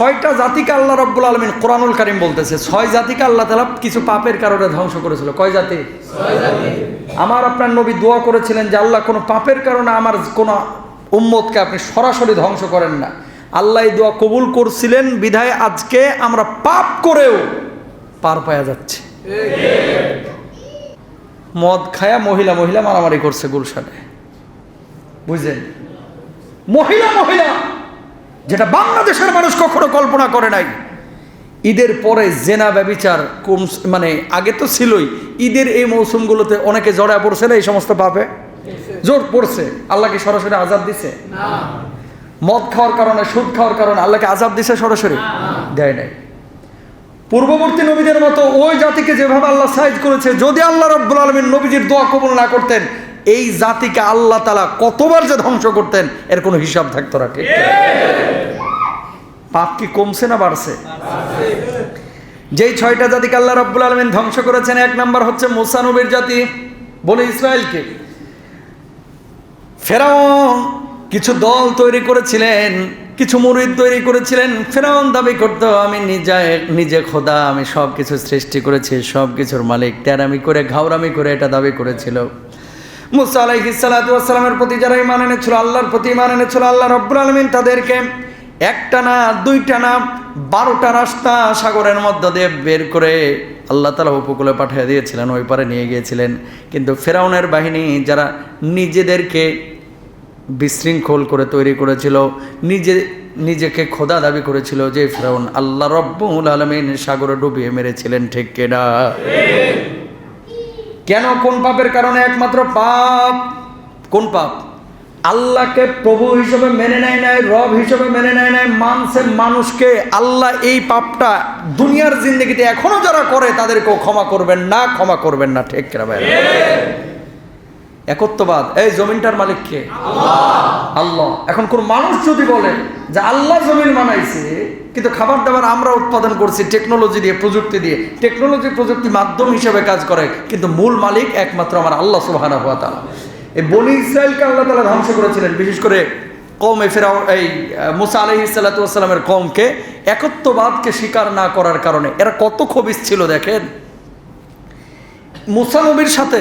ছয়টা জাতিকে আল্লাহ রব্বুল আলমিন কোরআনুল কারিম বলতেছে। ছয় জাতিকে আল্লাহ তালা কিছু পাপের কারণে ধ্বংস করেছিল। কয় জাতি? আমার আপনার নবী দোয়া করেছিলেন যে, আল্লাহ, কোনো পাপের কারণে আমার কোনো উম্মতকে আপনি সরাসরি ধ্বংস করেন না। আল্লাহ দোয়া কবুল করছিলেন, বিধায় আজকে আমরা পাপ করেও পার পাওয়া যাচ্ছে। মদ খায়া মহিলা মহিলা মারামারি করছে গুলশানে। বুঝলেন? মহিলা মহিলা! যেটা বাংলাদেশের মানুষ কখনো কল্পনা করে নাই। ঈদের পরে জেনা ব্যবিচার কম মানে আগে তো ছিলই। ঈদের এই মৌসুমগুলোতে অনেকে জড়ায় পড়ছে না এই সমস্ত পাপে? জোর পড়ছে। আল্লাহকে সরাসরি আজাদ দিছে? মদ খাওয়ার কারণে, সুদ খাওয়ার কারণে আল্লাহকে আজাদ দিছে সরাসরি? দেয় নাই। পূর্ববর্তী নবীদের মতো ওই জাতিকে যেভাবে আল্লাহ সাইজ করেছে, যদি আল্লাহ রব্বুল আলমীর নবীজির দোয়া কবুল না করতেন এই জাতিকে আল্লাহ তালা কতবার যে ধ্বংস করতেন, এর কোনো হিসাব থাকতো না পাপ কি কমছে না বাড়ছে? যেই ছয়টা জাতিকে আল্লাহ রব্বুল আলমিন ধ্বংস করেছেন, এক নাম্বার হচ্ছে মুসানবীর জাতি বলে ইসরায়েলকে। ফেরাউন কিছু দল তৈরি করেছিলেন, কিছু মুরিদ তৈরি করেছিলেন। ফেরাউন দাবি করতো, আমি নিজে নিজে খোদা, আমি সব কিছু সৃষ্টি করেছি সব কিছুর মালিক। তেরামি করে, ঘাওরামি করে এটা দাবি করেছিল। মুসা আলাইহিসালামের প্রতি যারা ইমান এনেছিল, আল্লাহর প্রতি ইমান এনেছিল, আল্লাহ রব্বুল আলমিন তাদেরকে একটা না, দুইটা না, বারোটা রাস্তা সাগরের মধ্য দিয়ে বের করে আল্লাহ তালা উপকূলে পাঠিয়ে দিয়েছিলেন, ওই পারে নিয়ে গিয়েছিলেন। কিন্তু ফেরাউনের বাহিনী যারা নিজেদেরকে বিশৃঙ্খল করে তৈরি করেছিল, নিজে, নিজেকে খোদা দাবি করেছিল যে, ফেরাউন আল্লাহ রব্বুল আলমিন সাগরে ডুবিয়ে মেরেছিলেন, ঠিক কেনা? কেন কোন পাপের কারণে একমাত্র পাপ? কোন পাপ? আল্লাহকে প্রভু হিসেবে মেনে নেয় নাই, রব হিসেবে মেনে নেয় নাই মানুষের মানুষকে। আল্লাহ এই পাপটা দুনিয়ার জিন্দগিতে এখনও যারা করে তাদেরকেও ক্ষমা করবেন না, ক্ষমা করবেন না। ঠিক ভাই একত্ববাদ এই জমিনটার মালিক কে? আল্লাহ। এখন কোন মানুষ যদি বলে যে আল্লাহ জমিন বানাইছে কিন্তু খাবার দাবার আমরা উৎপাদন করছি টেকনোলজি দিয়ে প্রযুক্তি দিয়ে টেকনোলজি প্রযুক্তি মাধ্যম হিসেবে কাজ করে কিন্তু মূল মালিক একমাত্র আমার আল্লাহ সুবাহানা হওয়া তাআলা। এই বনি ইসরায়েলকে আল্লাহ তালা ধ্বংস করেছিলেন বিশেষ করে কমে ফেরাও এই মুসা আলহি সাল্লাতামের কমকে একত্ববাদকে স্বীকার না করার কারণে। এরা কত খবিস ছিল দেখেন? মুসা নবীর সাথে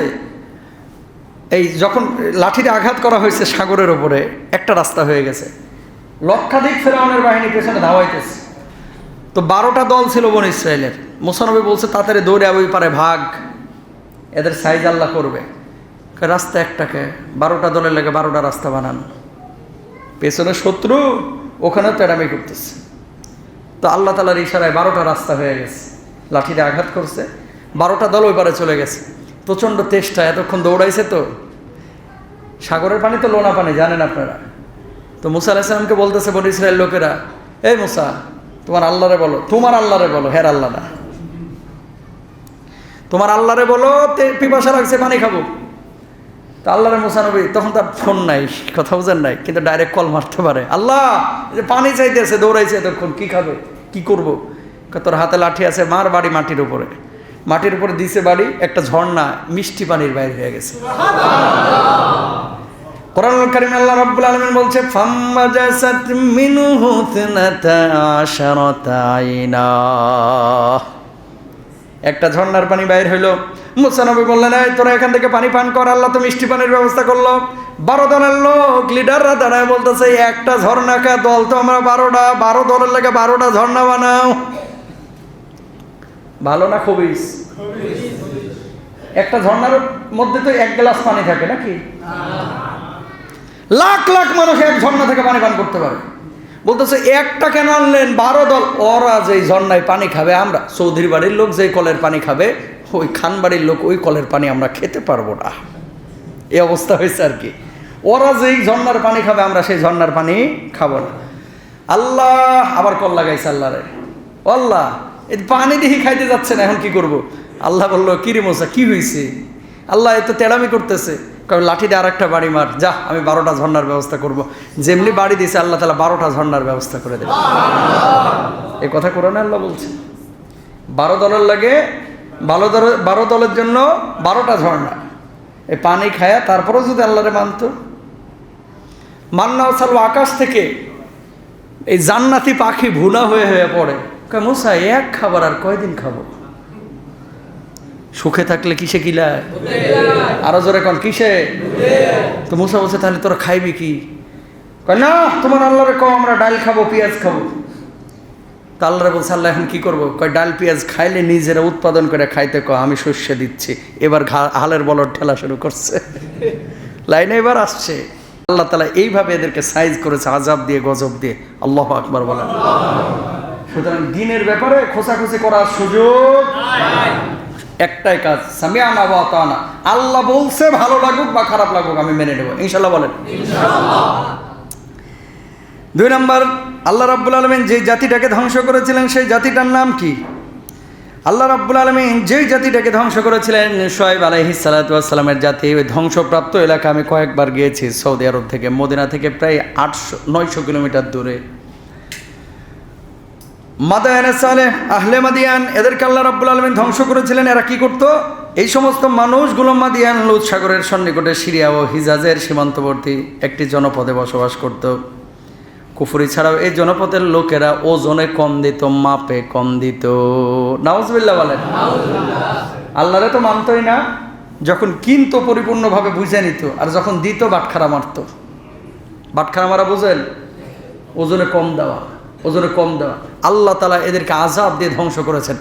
এই যখন লাঠিতে আঘাত করা হয়েছে সাগরের ওপরে একটা রাস্তা হয়ে গেছে। লক্ষাধিক ফেরাউনের বাহিনী পেছনে ধাওয়াইতেছে। তো বারোটা দল ছিল বন ইসরায়েলের মুসানবী বলছে, তাড়াতাড়ি দৌড়ে ওই পারে ভাগ। এদের সাইজ আল্লাহ করবে। রাস্তা একটাকে, বারোটা দলের লেগে বারোটা রাস্তা বানান। পেছনে শত্রু, ওখানেও তেড়ামি করতেছে। তো আল্লাহ তালার ইশারায় বারোটা রাস্তা হয়ে গেছে। লাঠিতে আঘাত করছে। বারোটা দল ওই পারে চলে গেছে। প্রচণ্ড তেষ্টা, এতক্ষণ দৌড়াইছে তো। সাগরের পানি তো লোনা পানি, জানেন আপনারা। তো মুসা আলাহিসামকে বলতেছে বলি ইসরায়েল লোকেরা, এই মুসা, তোমার আল্লাহরে বলো, তোমার আল্লাহরে বলো, হের আল্লাহ না। তোমার আল্লাহরে বলো পিপাসা লাগছে, পানি খাব। তো আল্লাহরে মুসানবী তখন তার ফোন নাই, কথা বুঝেন নাই, কিন্তু ডাইরেক্ট কল মারতে পারে। আল্লাহ যে পানি চাইতেছে, দৌড়াইছে এতক্ষণ, কি খাবে, কি করব? তোর হাতে লাঠি আছে, মার বাড়ি মাটির উপরে। মাটির উপরে দিছে বাড়ি একটা ঝর্ণা, মিষ্টি পানির বাইরে হয়ে গেছে। কোরআনুল কারীম আল্লাহ রাব্বুল আলামিন বলছে, ফাম্মাজাসাত মিনহু একটা ঝর্ণার পানি বাইর হইল। মুসা নবী বললেন, এই তোরা এখান থেকে পানি পান কর, আল্লাহ তো মিষ্টি পানির ব্যবস্থা করল। বারো দলের লোক, লিডাররা দাঁড়ায় বলতেছে, একটা ঝর্ণাকা দল তো আমরা বারোটা, বারো দলের লেগে বারোটা ঝর্ণা বানাও। ভালো না খবিস? একটা ঝর্ণার মধ্যে তো এক গ্লাস পানি থাকে নাকি? লাখ লাখ মানুষ এক ঝর্ণা থেকে পানি পান করতে পারে। বলতেছে, একটা কেন আনলেন? বারো দল। ওরা যেই ঝর্ণায় পানি খাবে, আমরা চৌধুরী বাড়ির লোক যেই কলের পানি খাবে, ওই খান বাড়ির লোক ওই কলের পানি আমরা খেতে পারব না। এই অবস্থা হয়েছে আর কি। ওরা যেই ঝর্ণার পানি খাবে, আমরা সেই ঝর্ণার পানি খাব না। আল্লাহ, আবার কল লাগাইছে আল্লাহরে। আল্লাহ পানি দেখি খাইতে যাচ্ছে না, এখন কি করব? আল্লাহ বলল কিরে মশা কি হয়েছে আল্লাহ এত তেড়ামি করতেছে। কবে লাঠি দিয়ে আর একটা বাড়ি মার, যা, আমি বারোটা ঝর্ণার ব্যবস্থা করব। যেমনি বাড়ি দিয়েছে, আল্লাহ তালা বারোটা ঝর্ণার ব্যবস্থা করে দেবে। এই কথা কোরআনে আল্লাহ বলছে। বারো দলের লাগে, বারো দলের বারো দলের জন্য বারোটা ঝর্ণা। এই পানি খায়া তারপরেও যদি আল্লাহরে মানত। মান্না সাল আকাশ থেকে এই জান্নাতি পাখি ভুনা হয়ে হয়ে পড়ে। মুসা এক খাবার আর কয়দিন খাব? সুখে থাকলে কিসে কিলায় আরও জোরে কন, কিসে? তো মুসা বলছে, তাহলে তোরা খাইবি কি? না, তোমার আল্লাহরে কম আমরা ডাল খাব, পেঁয়াজ খাব। তা আল্লাহরে বলছে, আল্লাহ, এখন কি করব? কয়, ডাল, পেঁয়াজ খাইলে নিজেরা উৎপাদন করে খাইতে কয় আমি শস্য দিচ্ছি। এবার হালের বলর ঠেলা শুরু করছে। লাইনে এবার আসছে। আল্লাহ তালা এইভাবে এদেরকে সাইজ করেছে আজাব দিয়ে, গজব দিয়ে। আল্লাহ আকবার বলেন। সুতরাং দিনের ব্যাপারে খোঁচাখুচি করার সুযোগ একটাই কাজ বা তানা আল্লাহ বলছে ভালো লাগুক বা খারাপ লাগুক আমি মেনে নেব। ইনশাল্লাহ বলেন। দুই নম্বর আল্লাহ রাব্বুল আলমিন যে জাতিটাকে ধ্বংস করেছিলেন সেই জাতিটার নাম কি? আল্লাহ রাব্বুল আলমিন যেই জাতিটাকে ধ্বংস করেছিলেন সোয়েব আলহি সালাতামের জাতি ওই ধ্বংসপ্রাপ্ত এলাকা আমি কয়েকবার গিয়েছি সৌদি আরব থেকে মদিনা থেকে প্রায় আটশো নয়শো কিলোমিটার দূরে। মাদায়ানে সালে আহলে মাদিয়ান, এদেরকে আল্লাহ রাব্বুল আলমিন ধ্বংস করেছিলেন। এরা কি করত? এই সমস্ত মানুষগুলো মাদিয়ান লুৎ সাগরের সন্নিকটে সিরিয়া ও হিজাজের সীমান্তবর্তী একটি জনপদে বসবাস করত। কুফুরি ছাড়াও এই জনপদের লোকেরা ওজনে কম দিত, মাপে কম দিত। নাউজবিল্লা বলেন। আল্লাহরে তো মানতই না। যখন কিনতো পরিপূর্ণভাবে বুঝে নিত আর যখন দিত, বাটখারা মারত। বাটখারা মারা বুঝেন? ওজনে কম দেওয়া। ওজনে কম দেওয়া। আল্লাহ তালা এদেরকে আজাব দিয়ে ধ্বংস করেছেন।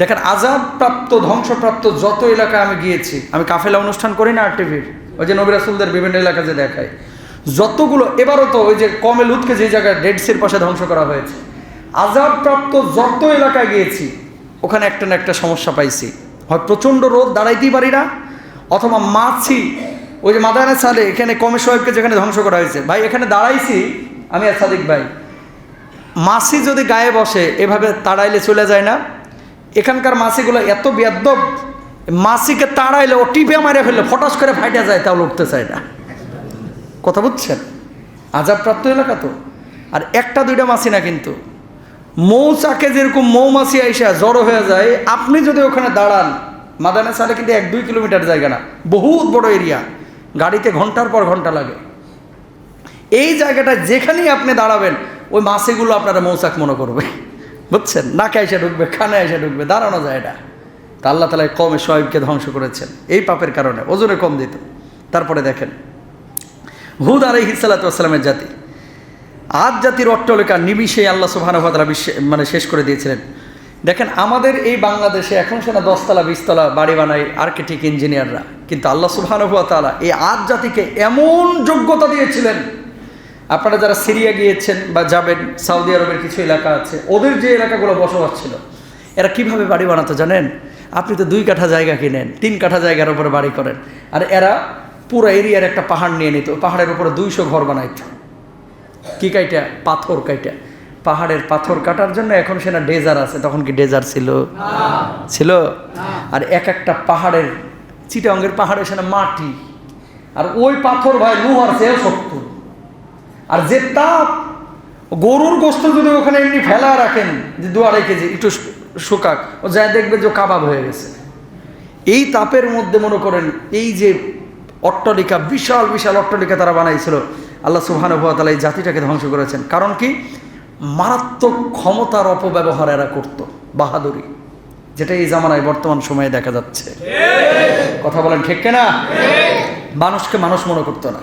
দেখেন আজাব প্রাপ্ত ধ্বংসপ্রাপ্ত যত এলাকায় আমি গিয়েছি, আমি কাফেলা অনুষ্ঠান করি না আর টিভির, ওই যে নবিরাসুলদের বিভিন্ন এলাকা যে দেখায়, যতগুলো, এবারও তো ওই যে কমে লুৎকে যে জায়গায় ডেড সির পাশে ধ্বংস করা হয়েছে আজাবপ্রাপ্ত যত এলাকায় গিয়েছি, ওখানে একটা না একটা সমস্যা পাইছি। হয় প্রচণ্ড রোদ, দাঁড়াইতেই পারি না, অথবা মাছি, ওই যে মাদানে সালে এখানে কমে সোহেবকে যেখানে ধ্বংস করা হয়েছে, ভাই, এখানে দাঁড়াইছি, আমি আর সাদিক ভাই। মাছি যদি গায়ে বসে, এভাবে তাড়াইলে চলে যায় না। এখানকার মাছিগুলো এত বেদ্যব মাছিকে তাড়াইলে ও টিপে মারে ফেললে, ফটাস করে ফাইটা যায়, তাও লড়তে চায় না। কথা বুঝছেন? আজাবপ্রাপ্ত এলাকা তো। আর একটা দুইটা মাছি না কিন্তু। মৌচাকে যেরকম মৌমাছি আইসা জড়ো হয়ে যায়, আপনি যদি ওখানে দাঁড়ান, মাদানে সালে কিন্তু এক দুই কিলোমিটার জায়গা না, বহুত বড় এরিয়া। গাড়িতে ঘণ্টার পর ঘণ্টা লাগে। এই জায়গাটা যেখানেই আপনি দাঁড়াবেন ওই মাছিগুলো আপনারা মৌচাক মনে করবে, বুঝছেন? নাকে এসে ঢুকবে, কানে এসে ঢুকবে, দাঁড়ানো যায় এটা। তা আল্লাহ তালা কমে সোয়েবকে ধ্বংস করেছেন, এই পাপের কারণে ওজনে কম দিত। তারপরে দেখেন, হুদ আলহ হিসালাতামের জাতি আজ জাতির অট্টলিকা নিমিষে আল্লাহ সুবাহানুভাতালা বিশ্বে মানে শেষ করে দিয়েছিলেন। দেখেন, আমাদের এই বাংলাদেশে এখন সেনা দশতলা, বিশতলা বাড়ি বানায় আর্কিটেক্ট ইঞ্জিনিয়াররা, কিন্তু আল্লাহ সুবাহানুভাতালা এই আজ জাতিকে এমন যোগ্যতা দিয়েছিলেন আপনারা যারা সিরিয়া গিয়েছেন বা যাবেন সৌদি আরবের কিছু এলাকা আছে ওদের যে এলাকাগুলো বসবাস ছিল এরা কীভাবে বাড়ি বানাতো জানেন? আপনি তো দুই কাঠা জায়গা কিনেন তিন কাঠা জায়গার উপরে বাড়ি করেন। আর এরা পুরো এরিয়ার একটা পাহাড় নিয়ে নিত পাহাড়ের উপরে দুইশো ঘর বানাইত। কি কাইটা? পাথর কাইটা। পাহাড়ের পাথর কাটার জন্য এখন সেনা ডেজার আছে। তখন কি ডেজার ছিল? ছিল? আর এক একটা পাহাড়ের চিটাঙ্গের পাহাড়ে সেনা মাটি। আর ওই পাথর ভাই লোহার চেয়েও শক্ত। আর যে তাপ গরুর গোস্ত যদি ওখানে এমনি ফেলা রাখেন যে দু আড়াই কেজি একটু শুকাক ও যা দেখবে যে কাবাব হয়ে গেছে। এই তাপের মধ্যে মনে করেন এই যে অট্টলিকা বিশাল বিশাল অট্টলিকা তারা বানাইছিল আল্লাহ সুবহানুভাতালা এই জাতিটাকে ধ্বংস করেছেন। কারণ কি? মারাত্মক ক্ষমতার অপব্যবহার এরা করত বাহাদুরি। যেটা এই জামানায় বর্তমান সময়ে দেখা যাচ্ছে। কথা বলেন ঠিক না মানুষকে মানুষ মনে করতো না।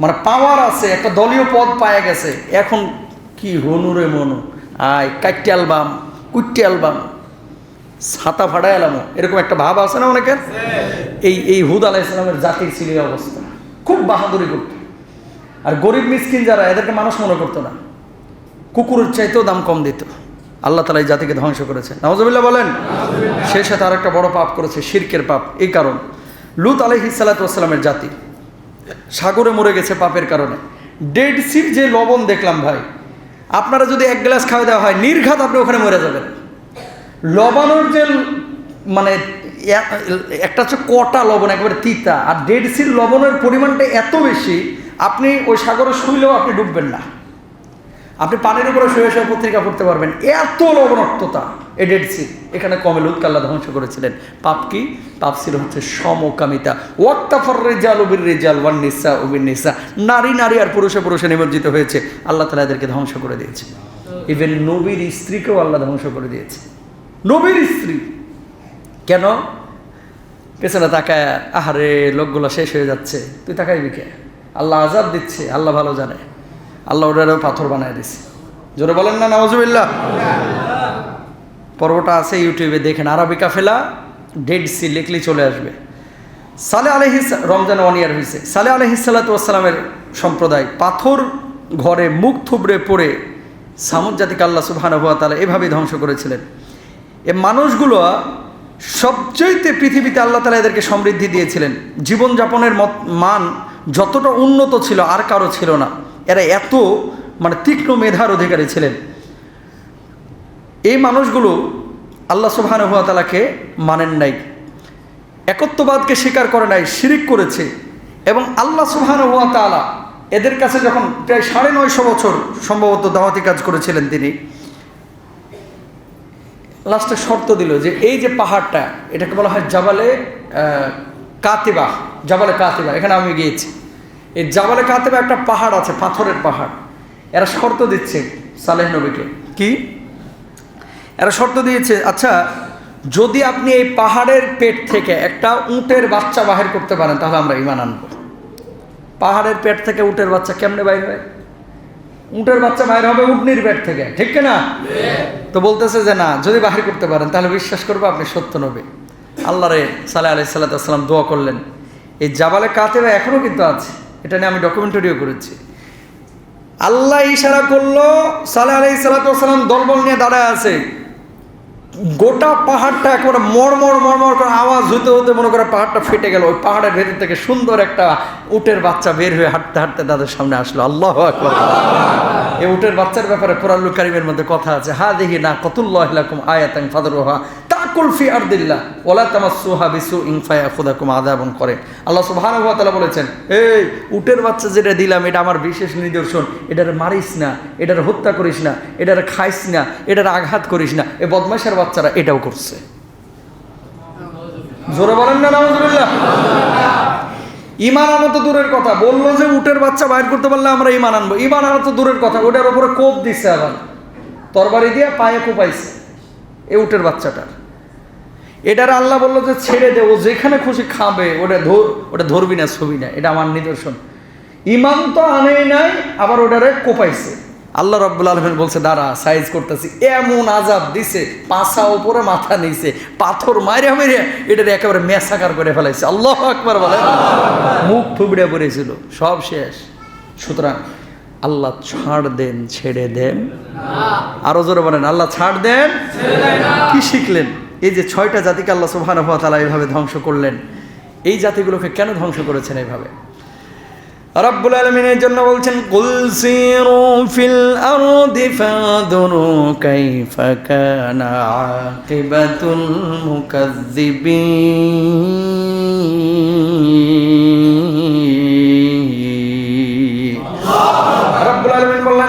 মানে পাওয়ার আছে, একটা দলীয় পদ পায়ে গেছে। এখন কি হনুরে মনু? আয় কাট্টি অ্যালবাম কুট্টি অ্যালবাম ছাতা ফাড়া এলামো। এরকম একটা ভাব আছে না অনেকের? এই এই হুদ আলাহ ইসলামের জাতির ছিল অবস্থা। খুব বাহাদুরি করত। আর গরিব মিসকিন যারা, এদেরকে মানুষ মনে করতো না। কুকুরের চাইতেও দাম কম দিত। আল্লাহ তালা এই জাতিকে ধ্বংস করেছে। নওয়াজবিল্লা বলেন? সে সাথে আর একটা বড় পাপ করেছে, শিরকের পাপ। এই কারণ। লুত আলহি সাল্লাতামের জাতি। সাগরে মরে গেছে পাপের কারণে। ডেড সির যে লবণ দেখলাম ভাই, আপনারা যদি এক গ্লাস খাওয়া দেওয়া হয়, নির্ঘাত আপনি ওখানে মরে যাবেন। লবণের যে মানে একটা হচ্ছে কটা লবণ, একেবারে তিতা। আর ডেড সির লবণের পরিমাণটা এত বেশি, আপনি ওই সাগরে শুইলেও আপনি ডুববেন না। আপনি পানির উপরে শুয়ে শুয়ে পত্রিকা পড়তে পারবেন। এত লবণাক্ততা। এ ডেড এখানে কমে লুৎকে আল্লাহ ধ্বংস করেছিলেন। পাপ কি? পাপ ছিল হচ্ছে সমকামিতা। ওয়াক্তাফর রেজাল উবির রেজাল ওয়ান নিসা উবির নিসা নারী নারী আর পুরুষে পুরুষে নিমজ্জিত হয়েছে। আল্লাহ তালা এদেরকে ধ্বংস করে দিয়েছে। ইভেন নবীর স্ত্রীকেও আল্লাহ ধ্বংস করে দিয়েছে। নবীর স্ত্রী। কেন? পেছনে তাকায়, আহারে, লোকগুলো শেষ হয়ে যাচ্ছে। তুই তাকাইবি কে? আল্লাহ আজাদ দিচ্ছে, আল্লাহ ভালো জানে। আল্লাহ ওটারও পাথর বানায় দিচ্ছে জোরে বলেন না নওয়াজুবিল্লাহ পর্বটা আছে ইউটিউবে, দেখেন আরবিকা ফেলা ডেড সি লিখলি চলে আসবে। সালে আলহিস রমজান ওয়ান ইয়ার হয়েছে সালে আলহিসাল্লাতামের সম্প্রদায়, পাথর ঘরে মুখ থুবড়ে পড়ে সামুদ জাতিকে আল্লাহ সুবহানাহুয়া তালা এভাবেই ধ্বংস করেছিলেন। এ মানুষগুলো সবচেয়েতে পৃথিবীতে আল্লাহ তালা এদেরকে সমৃদ্ধি দিয়েছিলেন। জীবনযাপনের মত, মান যতটা উন্নত ছিল, আর কারও ছিল না। এরা এত মানে তীক্ষ্ণ মেধার অধিকারী ছিলেন। এই মানুষগুলো আল্লাহ সুবহানাহুয়া তালাকে মানেন নাই একত্ববাদকে স্বীকার করে নাই শিরিক করেছে এবং আল্লাহ সুবহানাহুয়া তাআলা এদের কাছে যখন প্রায় সাড়ে নয়শো বছর সম্ভবত দাওয়াতি কাজ করেছিলেন তিনি লাস্টে শর্ত দিল যে এই যে পাহাড়টা এটাকে বলা হয় জাবালে আহ, কাতিবা জাবালে কাতিবা এখানে আমি গিয়েছি। এই জাবালে কাতিবা একটা পাহাড় আছে পাথরের পাহাড়। এরা শর্ত দিচ্ছে সালেহ নবীকে। কি? এরা শর্ত দিয়েছে আচ্ছা যদি আপনি এই পাহাড়ের পেট থেকে একটা উটের বাচ্চা বাহির করতে পারেন তাহলে আমরা ইমান আনব। পাহাড়ের পেট থেকে উটের বাচ্চা কেমনে বাইর হয়? উটের বাচ্চা বাইর হবে উটনির পেট থেকে ঠিক না তো বলতেছে যে না যদি বাহির করতে পারেন তাহলে বিশ্বাস করব আপনি সত্য নবী। আল্লাহ রে সালাহ আলাই সাল্লাম দোয়া করলেন। এই জাবালে কাতেবা এখনও কিন্তু আছে এটা নিয়ে আমি ডকুমেন্টারিও করেছি। আল্লাহ ইশারা করল সালে আলাই সাল্লাম দলবল নিয়ে দাঁড়ায় আছে। গোটা পাহাড়টা একবারে মরমর মরমর করে আওয়াজ হতে হতে মনে করে পাহাড়টা ফেটে গেল। ওই পাহাড়ের ভেতর থেকে সুন্দর একটা উটের বাচ্চা বের হয়ে হাঁটতে হাঁটতে তাদের সামনে আসলো। আল্লাহ এই উটের বাচ্চার ব্যাপারে পুরাল্লু কারিমের মধ্যে কথা আছে। হা দেখি না কতুল্লাহ আয়াতাং ফাদরুহা। তাকুল ফি আরদিল্লাহ ওলা তামাসসুহা বিসু ইন ফায়াখুদাকুম আযাবুন করে আল্লাহ বলেছেন, এই উটের বাচ্চা যেটা দিলাম, এটা আমার বিশেষ নিদর্শন। এটার মারিস না, এটার হত্যা করিস না, এটার খাইস না, এটার আঘাত করিস না। এই বদমাশের বাচ্চারা এটাও করছে। জোরে বলেন না ইমান আনা তো দূরের কথা। বলল যে উটের বাচ্চা বাইর করতে পারলে আমরা ইমান আনব। ইমান আনা তো দূরের কথা, ওটার উপরে কোপ দিচ্ছে আবার। তরবারি দিয়ে পায়ে কোপাইছে এই উটের বাচ্চাটার। এটার আল্লাহ বলল যে ছেড়ে দে, ও যেখানে খুশি খাবে, ওটা ধর, ওটা ধরবি না, ছবি না, এটা আমার নিদর্শন। ইমান তো আনেই নাই, আবার ওটারে কোপাইছে। আল্লাহ রব্বুল আলমেন বলছে, দাঁড়া সাইজ করতেছি, এমন আজাব দিছে, পাছা উপরে মাথা নিছে, পাথর মাইরে মেরে এটার একেবারে মেসাকার করে ফেলাইছে। আল্লাহ আকবার বলে মুখ থুবড়ে পড়েছিল, সব শেষ। সুতরাং আল্লাহ ছাড় দেন, ছেড়ে দেন। আরও জোরে বলেন, আল্লাহ ছাড় দেন, কি শিখলেন? এই যে ছয়টা জাতিকে আল্লাহ তাআলা এইভাবে ধ্বংস করলেন, এই জাতিগুলোকে কেন ধ্বংস করেছেন এইভাবে? রব্বুল আলমিনের জন্য বলছেন, কুল সিরু ফিল আরদি ফাদুরু কাইফা কানা আকিবাতুল মুকাজ্জিবিন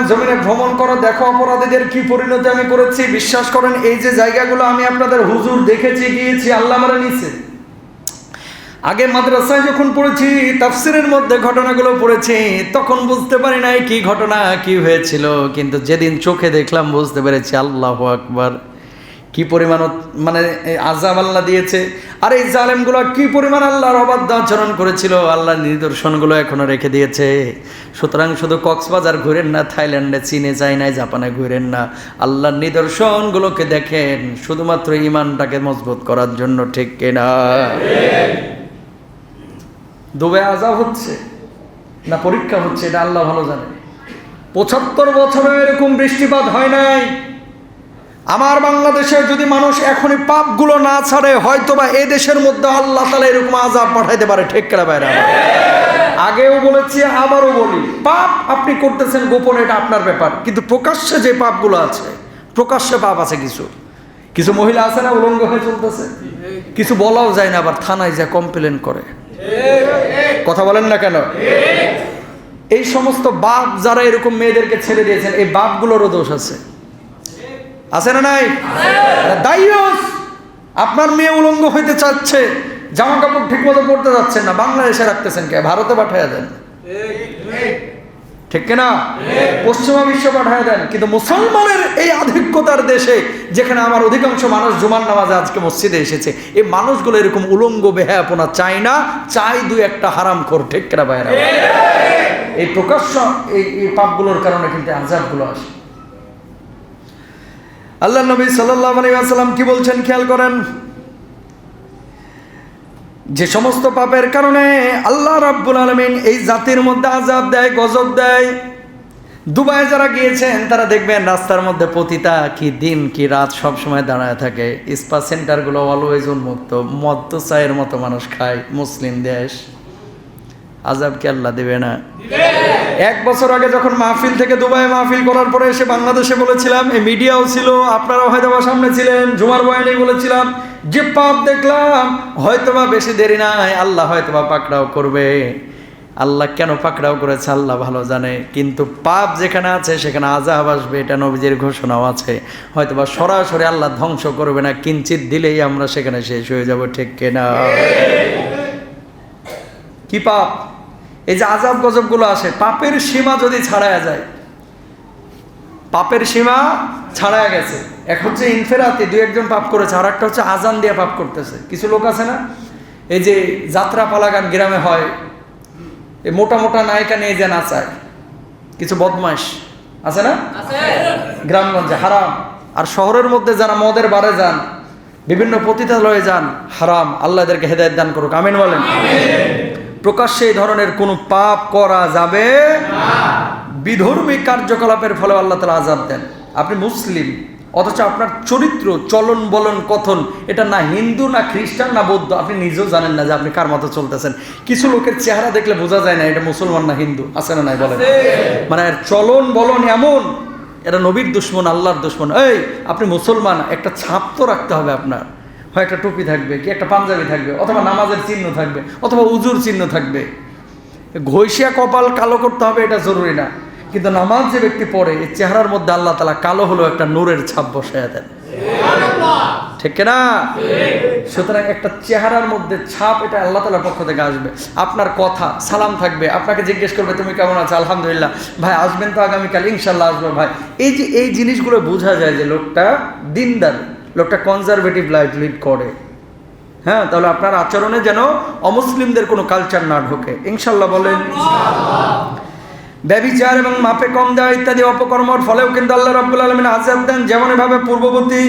জমিনে ভ্রমণ করো, দেখো অপরাধীদের কি পরিণতি আমি করেছি। বিশ্বাস করেন, এই যে জায়গাগুলো আমি আপনাদের হুজুর দেখেছি, গিয়েছি, আল্লাহ মারা নিছে আগে মাদ্রাসায় যখন পড়েছি, তাফসিরের মধ্যে ঘটনাগুলো পড়েছি, তখন বুঝতে পারি নাই কি ঘটনা, কি হয়েছিল। কিন্তু যেদিন চোখে দেখলাম, বুঝতে পেরেছি, আল্লাহ আকবার। কি পরিমাণ মানে আজাব আল্লাহ দিয়েছে? আর এই জালেমগুলো কি পরিমাণ আল্লাহর অবাধ্য আচরণ করেছিল? আল্লাহর নিদর্শনগুলো এখনও রেখে দিয়েছে। সুতরাং শুধু কক্সবাজার ঘুরেন না, থাইল্যান্ডে, চীনে যায় নাই, জাপানে ঘুরেন না। আল্লাহর নিদর্শনগুলোকে দেখেন, শুধুমাত্র ইমানটাকে মজবুত করার জন্য, ঠিক কিনা? দুবে আজাব হচ্ছে না পরীক্ষা হচ্ছে, এটা আল্লাহ ভালো জানে। পঁচাত্তর বছরে এরকম বৃষ্টিপাত হয় নাই। আমার বাংলাদেশে যদি মানুষ এখনই পাপগুলো না ছাড়ে হয়তো বা এ দেশের মধ্যে আল্লাহ তালা এরকম আজাব পাঠাইতে পারে। ঠিক কেনা বাইরে আগেও বলেছি, আবারও বলি, পাপ আপনি করতেছেন গোপনে, এটা আপনার ব্যাপার। কিন্তু প্রকাশ্যে যে পাপগুলো আছে, প্রকাশ্যে পাপ আছে কিছু। কিছু মহিলা আছে না, উলঙ্গ হয়ে চলতেছে? কিছু বলাও যায় না, আবার থানায় যা কমপ্লেন করে। কথা বলেন না কেন? এই সমস্ত বাপ যারা এরকম মেয়েদেরকে ছেড়ে দিয়েছেন, এই বাপগুলোরও দোষ আছে। আছে না নাই? দায়ুস আপনার মেয়ে উলঙ্গ হইতে চাচ্ছে জামা কাপড় ঠিক মতো পড়তে যাচ্ছেন না বাংলাদেশে রাখতেছেন কে? ভারতে পাঠাইয়া দেন। ঠিক কিনা? পশ্চিমা বিশ্ব পাঠায় দেন। কিন্তু মুসলমানের এই আধিক্যতার দেশে যেখানে আমার অধিকাংশ মানুষ জুমার নামাজে আজকে মসজিদে এসেছে এই মানুষগুলো এরকম উলঙ্গ বেহায়াপনা চায় না চাই দুই একটা হারাম খোর ঠিক কিনা বাইরা এই প্রকাশ্য এই এই পাপগুলোর কারণে কিন্তু আজাবগুলো আসে। আল্লাহ নবী সাল্লাহ আলাইসাল্লাম কি বলছেন খেয়াল করেন? যে সমস্ত পাপের কারণে আল্লাহ রাব্বুল আলমিন এই জাতির মধ্যে আজাব দেয়, গজব দেয়। দুবাই যারা গিয়েছেন, তারা দেখবেন রাস্তার মধ্যে পতিতা, কি দিন, কি রাত সব সময় দাঁড়ায় থাকে। ইস্পা সেন্টারগুলো অলওয়েজ উন্মুক্ত মদ্য চায়ের মতো মানুষ খায়, মুসলিম দেশ। আজাব কি আল্লাহ দেবে না? এক বছর আগে যখন মাহফিল থেকে দুবাই মাহফিল করার পরে এসে বাংলাদেশে বলেছিলাম এই মিডিয়াও ছিল, আপনারাও হয়তো সামনে ছিলেন, জুমার বয়ানেই বলেছিলাম, যে পাপ দেখলাম, হয়তোবা বেশি দেরি নাই, আল্লাহ হয়তোবা পাকড়াও করবে। আল্লাহ কেন পাকড়াও করেছে, আল্লাহ ভালো জানে। কিন্তু পাপ যেখানে আছে, সেখানে আজাব আসবে, এটা নবীজির ঘোষণাও আছে। হয়তোবা সরাসরি আল্লাহ ধ্বংস করবে না, কিঞ্চিত দিলেই আমরা সেখানে শেষ হয়ে যাব, ঠিক কেনা? কি পাপ? এই যে আজাব গজবগুলো আসে পাপের সীমা যদি ছাড়ায়া যায় পাপের সীমা ছাড়ায়া গেছে। এক হচ্ছে ইনফেরাতে দু একজন পাপ করেছে আর একটা হচ্ছে আজান দিয়ে পাপ করতেছে। কিছু লোক আছে না? এই যে যাত্রা পালাগান গ্রামে হয় এই মোটা মোটা নায়িকা নিয়ে যে নাচায় কিছু বদমাস আছে না? গ্রামগঞ্জে হারাম। আর শহরের মধ্যে যারা মদের বারে যান বিভিন্ন পতিতালয়ে যান হারাম। আল্লাহ এদেরকে হেদায়ত দান করুক। আমিন বলেন। প্রকাশ্যে এই ধরনের কোনো পাপ করা যাবে বিধর্মী কার্যকলাপের ফলে আল্লাহ তালা আজাদ দেন। আপনি মুসলিম অথচ আপনার চরিত্র চলন বলন কথন এটা না হিন্দু না খ্রিস্টান না বৌদ্ধ আপনি নিজেও জানেন না যে আপনি কার মতো চলতেছেন। কিছু লোকের চেহারা দেখলে বোঝা যায় না এটা মুসলমান না হিন্দু আছে না নাই বলেন? মানে এর চলন বলন এমন এটা নবীর দুশ্মন আল্লাহর দুশ্মন। এই আপনি মুসলমান একটা ছাপ তো রাখতে হবে আপনার। হয় একটা টুপি থাকবে কি, একটা পাঞ্জাবি থাকবে, অথবা নামাজের চিহ্ন থাকবে, অথবা উজুর চিহ্ন থাকবে। ঘষিয়া কপাল কালো করতে হবে এটা জরুরি না। কিন্তু নামাজ যে ব্যক্তি পড়ে এই চেহারার মধ্যে আল্লাহ তালা কালো হলো একটা নূরের ছাপ বসায় দেন। ঠিক না সুতরাং একটা চেহারার মধ্যে ছাপ, এটা আল্লাহ তালার পক্ষ থেকে আসবে। আপনার কথা, সালাম থাকবে, আপনাকে জিজ্ঞেস করবে, তুমি কেমন আছো? আলহামদুলিল্লাহ। ভাই, আসবেন তো আগামীকাল ইনশাল্লাহ আসবে ভাই। এই যে, এই জিনিসগুলো বোঝা যায় যে লোকটা দিনদার। লোকটা কনজারভেটিভ লাইফ লিড করে। হ্যাঁ তাহলে আপনার আচরণে যেন অমুসলিমদের কোনো কালচার না ঢোকে। ইনশাল্লাহ বলেন। ব্যবিচার এবং মাপে কম দেওয়া ইত্যাদি অপকর্মর ফলেও কিন্তু আল্লাহ রব্বুল আলমিন আজাদ দেন। যেমন এভাবে পূর্ববর্তী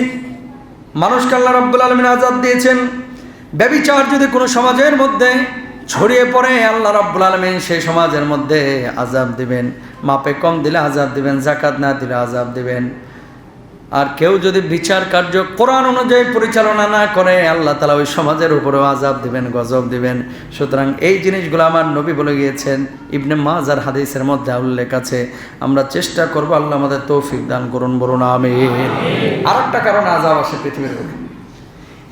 মানুষকে আল্লাহ রব্বুল আলমিন আজাদ দিয়েছেন। ব্যবিচার যদি কোনো সমাজের মধ্যে ছড়িয়ে পড়ে, আল্লাহ রব্বুল আলমিন সেই সমাজের মধ্যে আজাব দিবেন। মাপে কম দিলে আজাব দিবেন, জাকাত না দিলে আজাব দিবেন। আর কেউ যদি বিচার কার্য কোরআন অনুযায়ী পরিচালনা না করে, আল্লাহ তালা ওই সমাজের উপরেও আজাব দিবেন, গজব দিবেন। সুতরাং এই জিনিসগুলো আমার নবী বলে গিয়েছেন, ইবনে মাজার হাদিসের মধ্যে উল্লেখ আছে। আমরা চেষ্টা করব আল্লাহ আমাদের তৌফিক দান করুন, বলুন আমি আর একটা কারণ আজাব আসে পৃথিবীর বুকে।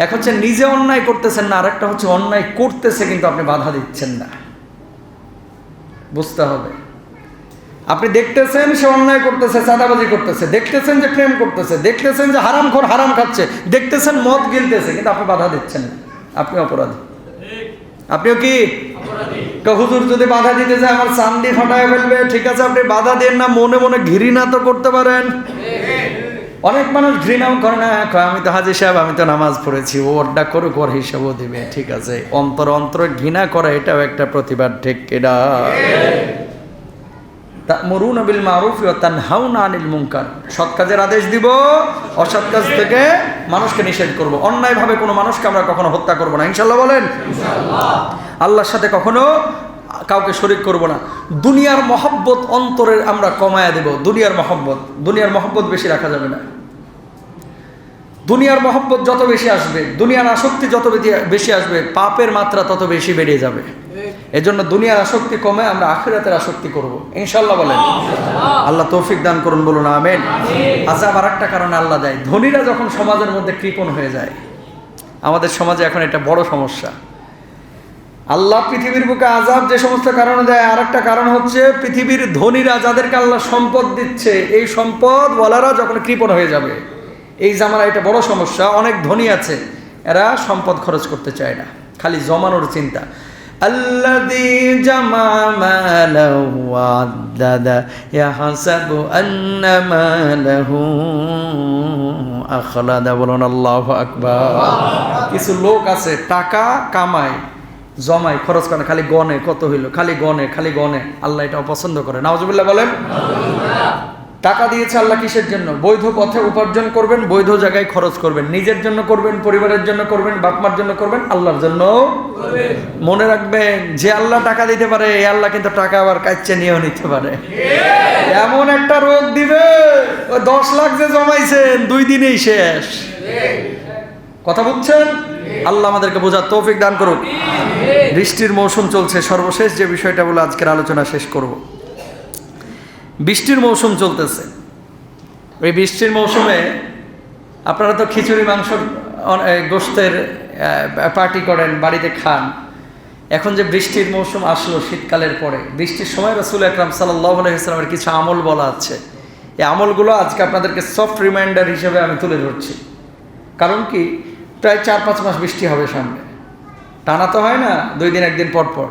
এক হচ্ছে নিজে অন্যায় করতেছেন না, আরেকটা হচ্ছে অন্যায় করতেছে কিন্তু আপনি বাধা দিচ্ছেন না। বুঝতে হবে। আপনি দেখতেছেন সে অন্যায় করতেছে, চাঁদাবাজি করতেছে, দেখতেছেন যে প্রেম করতেছে, দেখতেছেন যে হারাম খোর হারাম খাচ্ছে, দেখতেছেন মদ গিলতেছে, কিন্তু আপনি বাধা দিচ্ছেন আপনি অপরাধী। আপনিও কি? হুজুর যদি বাধা দিতে যায় আমার চান্দি ফাটায় ফেলবে। ঠিক আছে, আপনি বাধা দেন না, মনে মনে ঘৃণা তো করতে পারেন। অনেক মানুষ ঘৃণাও করে না আমি তো হাজি সাহেব, আমি তো নামাজ পড়েছি, ও ওরটা করুক, ওর হিসাবও দিবে, ঠিক আছে। অন্তর অন্তর ঘৃণা করা, এটাও একটা প্রতিবাদ, ঠিক এটা মরুন বিল মারুফ তানহাউনা আনিল মুনকার। সৎ কাজের আদেশ দিব অসৎ কাজ থেকে মানুষকে নিষেধ করব। অন্যায়ভাবে কোনো মানুষকে আমরা কখনো হত্যা করব না। ইনশাল্লাহ বলেন? আল্লাহর সাথে কখনো কাউকে শরিক করব না। দুনিয়ার মহব্বত অন্তরের আমরা কমায়া দেব। দুনিয়ার মহব্বত। দুনিয়ার মহব্বত বেশি রাখা যাবে না। দুনিয়ার মহব্বত যত বেশি আসবে দুনিয়ার আসক্তি যত বেশি আসবে পাপের মাত্রা তত বেশি বেড়ে যাবে। এজন্য দুনিয়ার আসক্তি কমে, আমরা আখিরাতের আসক্তি করব। ইনশাল্লাহ বলেন। আল্লাহ তৌফিক দান করুন, বলুন আমেন। আজাব আর একটা কারণে আল্লাহ দেয়। ধনীরা যখন সমাজের মধ্যে কৃপণ হয়ে যায়, আমাদের সমাজে এখন এটা বড় সমস্যা। আল্লাহ পৃথিবীর বুকে আজাব যে সমস্ত কারণে দেয় আর একটা কারণ হচ্ছে পৃথিবীর ধনীরা যাদেরকে আল্লাহ সম্পদ দিচ্ছে, এই সম্পদ ওয়ালারা যখন কৃপণ হয়ে যাবে, এই জামানা এটা বড় সমস্যা। অনেক ধনী আছে, এরা সম্পদ খরচ করতে চায় না। খালি জমানোর চিন্তা। الذي جمع ماله وعدده يحسب أن ماله أخلد বলুন আল্লাহ আকবার কিছু লোক আছে টাকা কামায় জমায় খরচ করে না, খালি গনে কত হইল খালি গনে খালি গনে আল্লাহ এটা অপছন্দ করে নাওজুবিল্লাহ বলেন টাকা দিয়েছে আল্লাহ কিসের জন্য? বৈধ পথে উপার্জন করবেন, বৈধ জায়গায় খরচ করবেন। নিজের জন্য করবেন, পরিবারের জন্য করবেন, বাপমার জন্য করবেন, আল্লাহর জন্য? মনে রাখবেন, যে আল্লাহ টাকা দিতে পারে, এই আল্লাহ কিন্তু টাকা আবার কাচ্ছে নিয়েও নিতে পারে। এমন একটা রোগ দিবে ওই দশ লাখ যে জমাইছেন, দুই দিনেই শেষ। কথা বুঝছেন আল্লাহ আমাদেরকে বোঝার তৌফিক দান করুক। বৃষ্টির মৌসুম চলছে, সর্বশেষ যে বিষয়টা বলে আজকের আলোচনা শেষ করব। বৃষ্টির মৌসুম চলতেছে। ওই বৃষ্টির মৌসুমে আপনারা তো খিচুড়ি, মাংস গোস্তের পার্টি করেন, বাড়িতে খান। এখন যে বৃষ্টির মৌসুম আসলো শীতকালের পরে, বৃষ্টির সময় রসুল আকরাম সাল্লাহ আলহিসামের কিছু আমল বলা আছে। এই আমলগুলো আজকে আপনাদেরকে সফট রিমাইন্ডার হিসেবে আমি তুলে ধরছি। কারণ কি? প্রায় চার পাঁচ মাস বৃষ্টি হবে সামনে। টানা তো হয় না, দুই দিন, একদিন পর পর।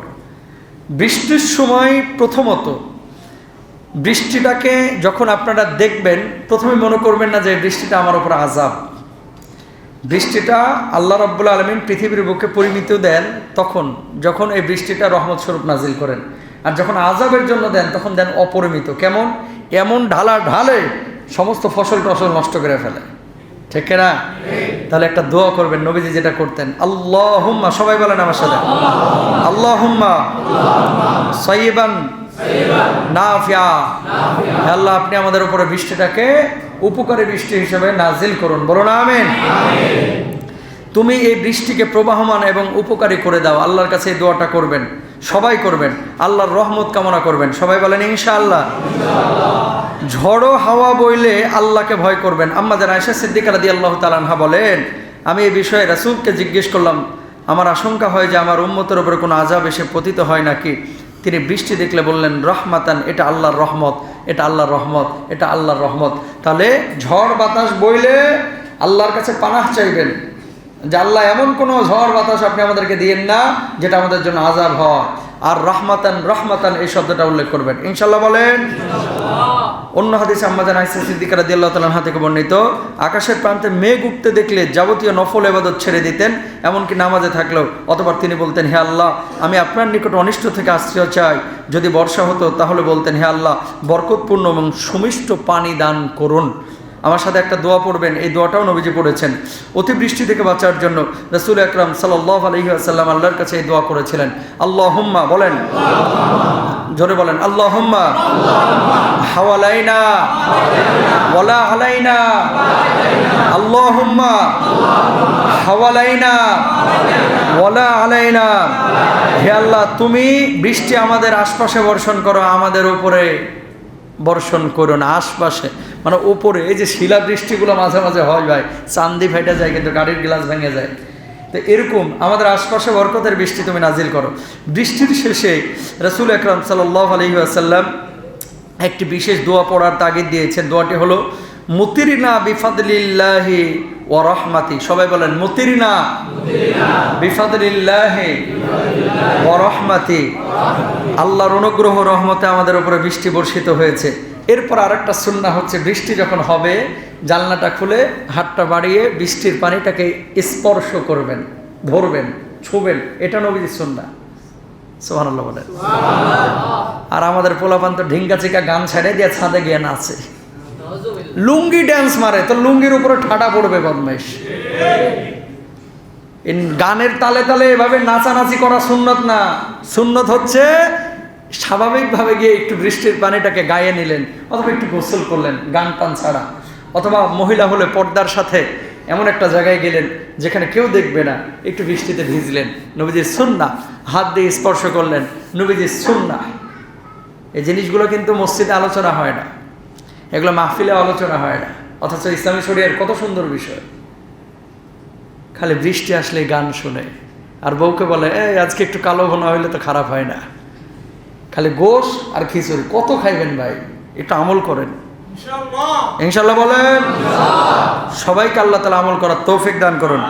বৃষ্টির সময় প্রথমত বৃষ্টিটাকে যখন আপনারা দেখবেন, প্রথমে মনে করবেন না যে বৃষ্টিটা আমার উপর আজাব বৃষ্টিটা আল্লাহ রব্বুল আলমিন পৃথিবীর বুকে পরিমিত দেন তখন, যখন এই বৃষ্টিটা রহমত স্বরূপ নাজিল করেন। আর যখন আজাবের জন্য দেন, তখন দেন অপরিমিত। কেমন? এমন ঢালা ঢালে সমস্ত ফসল টসল নষ্ট করে ফেলে। ঠিক না তাহলে একটা দোয়া করবেন, নবীজি যেটা করতেন আল্লাহ সবাই বলেন আমার সাথে আল্লাহ সৈবান নাফিয়া। আল্লাহ, আপনি আমাদের উপরে বৃষ্টিটাকে উপকারী বৃষ্টি হিসেবে নাজিল করুন। বলুন আমেন। তুমি এই বৃষ্টিকে প্রবাহমান এবং উপকারী করে দাও। আল্লাহর কাছে এই দোয়াটা করবেন। সবাই করবেন। আল্লাহর রহমত কামনা করবেন। সবাই বলেন, ইনশাআল্লাহ। ঝড়ো হাওয়া বইলে আল্লাহকে ভয় করবেন। আম্মাদের আয়সা সিদ্দিকা রাদি আল্লাহ তালানহা বলেন, আমি এই বিষয়ে রাসুলকে জিজ্ঞেস করলাম, আমার আশঙ্কা হয় যে আমার উম্মতের উপরে কোনো আজাব এসে পতিত হয় নাকি? তিনি বৃষ্টি দেখলে বললেন, রহমাতান, এটা আল্লাহর রহমত, এটা আল্লাহর রহমত, এটা আল্লাহর রহমত। তাহলে ঝড় বাতাস বইলে আল্লাহর কাছে পানাহ চাইবেন যে, আল্লাহ, এমন কোনো ঝড় বাতাস আপনি আমাদেরকে দিয়েন না, যেটা আমাদের জন্য আজাব হয়। আর রহমাতান রহমাতান এই শব্দটা উল্লেখ করবেন। ইনশাল্লাহ বলেন? অন্য হাদিসে আম্মাজান আইসা সিদ্দিকা রাদিয়াল্লাহু তাআলা হাতে বর্ণিত, আকাশের প্রান্তে মেঘ উঠতে দেখলে যাবতীয় নফল এবাদত ছেড়ে দিতেন, এমনকি নামাজে থাকলেও। অতবার তিনি বলতেন, হে আল্লাহ, আমি আপনার নিকট অনিষ্ট থেকে আশ্রয় চাই। যদি বর্ষা হতো তাহলে বলতেন, হে আল্লাহ, বরকতপূর্ণ এবং সুমিষ্ট পানি দান করুন। আমার সাথে একটা দোয়া পড়বেন, এই দোয়াটাও নবীজি পড়েছেন। অতিবৃষ্টি থেকে বাঁচার জন্য রসুল আকরাম সাল্লাহ আলহি আসাল্লাম আল্লাহর কাছে এই দোয়া করেছিলেন। আল্লাহ হুম্মা বলেন, জোরে বলেন আল্লাহ হুম্মা হাওয়ালাইনা ওয়ালা আলাইনা আল্লাহ হুম্মা হাওয়ালাইনা ওয়ালা আলাইনা। হে আল্লাহ, তুমি বৃষ্টি আমাদের আশপাশে বর্ষণ করো, আমাদের উপরে। বর্ষণ করো না, আশপাশে। মানে উপরে, এই যে শিলা বৃষ্টিগুলো মাঝে মাঝে হয় ভাই, চান্দি ফেটে যায় কিন্তু গাড়ির গ্লাস ভেঙে যায়। তো এরকম আমাদের আশপাশে বরকতের বৃষ্টি তুমি নাজিল করো। বৃষ্টির শেষে রসুল একরম সাল্লাহ আলহি আসাল্লাম একটি বিশেষ দোয়া পড়ার তাগিদ দিয়েছেন। দোয়াটি হলো, মুতিরিনা বিফাদলিল্লাহি ও রহমাতি সবাই বলেন মুতিরিনা। বিফাদলিল্লাহি ও রহমাতি। আল্লাহর অনুগ্রহ রহমতে আমাদের উপরে বৃষ্টি বর্ষিত হয়েছে। এরপর আরেকটা সুন্না হচ্ছে বৃষ্টি যখন হবে জানলাটা খুলে হাতটা বাড়িয়ে বৃষ্টির পানিটাকে স্পর্শ করবেন ধরবেন ছুবেন। এটা নবীজি সুন্না সোহানুল্লাহ বলেন। আর আমাদের পোলাপান তো ঢিঙ্গা চিকা গান ছেড়ে দিয়ে ছাদে গিয়ে নাচে। লুঙ্গি ড্যান্স মারে, তো লুঙ্গির উপরে ঠাডা পড়বে বদমাইশ। গানের তালে তালে এভাবে নাচানাচি করা সুন্নত না। সুন্নত হচ্ছে, স্বাভাবিকভাবে গিয়ে একটু বৃষ্টির পানিটাকে গায়ে নিলেন, অথবা একটু গোসল করলেন, গান টান ছাড়া। অথবা মহিলা হলে পর্দার সাথে এমন একটা জায়গায় গেলেন, যেখানে কেউ দেখবে না, একটু বৃষ্টিতে ভিজলেন। নবীজির সুন্না, হাত দিয়ে স্পর্শ করলেন। নবীজির সুন্না। এই জিনিসগুলো কিন্তু মসজিদে আলোচনা হয় না। এগুলো মাহফিলে আলোচনা হয় না। অথচ ইসলামী শরিয়ার কত সুন্দর বিষয়। খালি বৃষ্টি আসলে গান শুনে। আর বউকে বলে এই আজকে একটু কালো ঘন হইলে তো খারাপ হয় না। খালি গোশ আর খিচুড়ি কত খাইবেন ভাই? একটু আমল করেন। ইনশাল্লাহ বলেন। সবাইকে আল্লাহ তালা আমল করার তৌফিক দান করুন।